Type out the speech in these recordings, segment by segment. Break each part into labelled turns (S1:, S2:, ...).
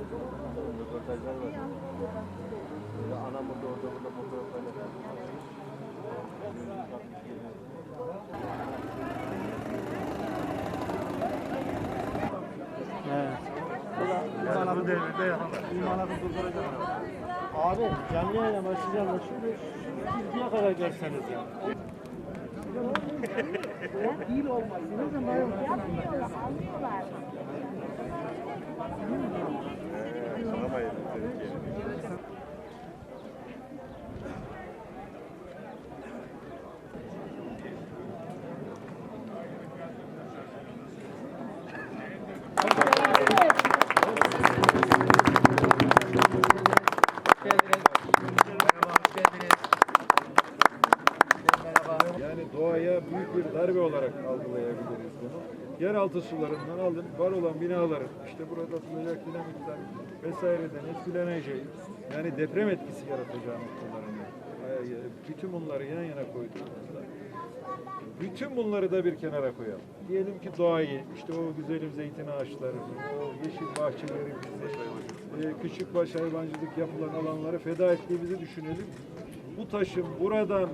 S1: mesajlar var. Böyle anam burada orada burada fotoğraflarla
S2: Bu devirde yapamaz. İmanatı durduracak.
S1: Abi canlı yayına başlayacağım da şimdi ikiye kadar gelseniz ya.
S2: Yani doğaya büyük bir darbe olarak algılayabiliriz bunu. Yeraltı sularından alın, var olan binaların, işte burada atılacak dinamitler vesaireden etkileneceği, yani deprem etkisi yaratacağı noktalarında. Ay, Bütün bunları yan yana koyduğumuzda, bütün bunları da bir kenara koyalım. Diyelim ki doğayı, işte o güzelim zeytin ağaçlarını, o yeşil bahçelerimizi, e, küçükbaş hayvancılık yapılan alanları feda ettiğimizi düşünelim. Bu taşın buradan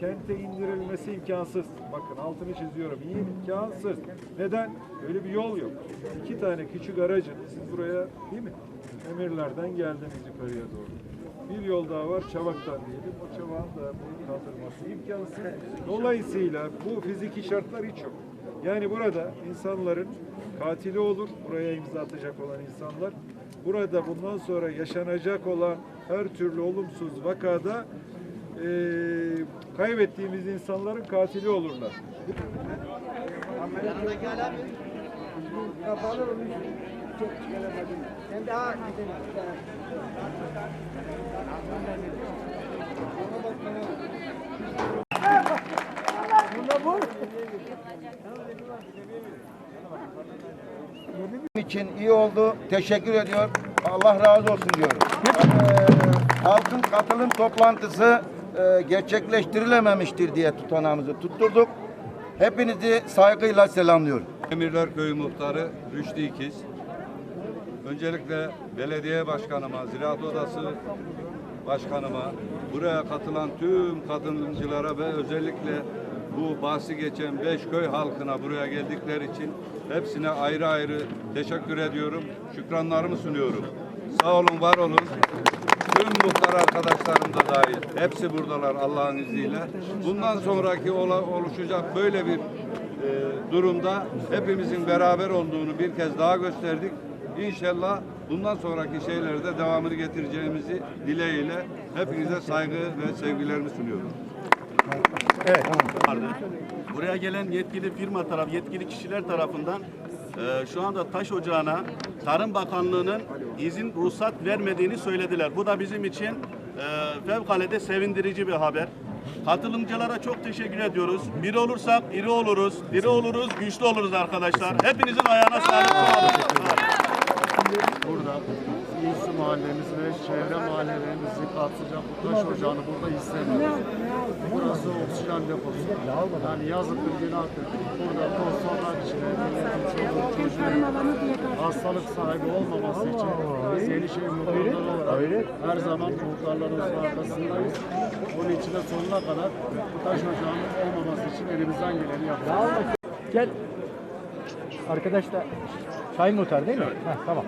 S2: kente indirilmesi imkansız. Bakın altını çiziyorum. İmkansız. Neden? Öyle bir yol yok. İki tane küçük aracın siz buraya değil mi? Emirlerden geldiniz yukarıya doğru. Bir yol daha var Çavak'tan diyelim. O Çavak'ın da bunu kaldırması imkansız. Dolayısıyla bu fiziki şartlar hiç yok. Yani burada insanların katili olur. Buraya imza atacak olan insanlar. Burada bundan sonra yaşanacak olan her türlü olumsuz vakada eee, kaybettiğimiz insanların katili olurlar.
S3: için iyi oldu. Teşekkür ediyor. Allah razı olsun diyorum. Ee, halkın katılım toplantısı e, gerçekleştirilememiştir diye tutanağımızı tutturduk. Hepinizi saygıyla selamlıyorum.
S4: Emirler Köyü Muhtarı Rüştü İkiz. Öncelikle belediye başkanıma, Ziraat Odası başkanıma, buraya katılan tüm katılımcılara ve özellikle bu bahsi geçen beş köy halkına buraya geldikleri için hepsine ayrı ayrı teşekkür ediyorum. Şükranlarımı sunuyorum. Sağ olun, var olun. Tüm muhtar arkadaşlarım da dahil. Hepsi buradalar Allah'ın izniyle. Bundan sonraki ola- oluşacak böyle bir e, durumda hepimizin beraber olduğunu bir kez daha gösterdik. İnşallah bundan sonraki şeylerde devamını getireceğimizi dileğiyle hepinize saygı ve sevgilerimi sunuyorum.
S5: Buraya gelen yetkili firma taraf, yetkili kişiler tarafından e, şu anda taş ocağına Tarım Bakanlığı'nın izin ruhsat vermediğini söylediler. Bu da bizim için e, fevkalade sevindirici bir haber. Katılımcılara çok teşekkür ediyoruz. Bir olursak iri oluruz, diri oluruz, güçlü oluruz arkadaşlar. Hepinizin ayağına sağlık.
S2: Burada İyisi mahallemiz ve çevre mahallelerimizi kapsayacak bu taş ocağını burada istemiyoruz. Burası oksijen deposu. Yani yazıktır günahtır. Burada toz hastalık sahibi olmaması için biz Yenişehir muhtarları olarak her zaman muhtarlarımızın arkasındayız. Bunun için de sonuna kadar bu taş ocağının olmaması için elimizden geleni yapacağız.
S6: Gel. Arkadaşlar Sayın Muhtar değil mi? Heh, tamam.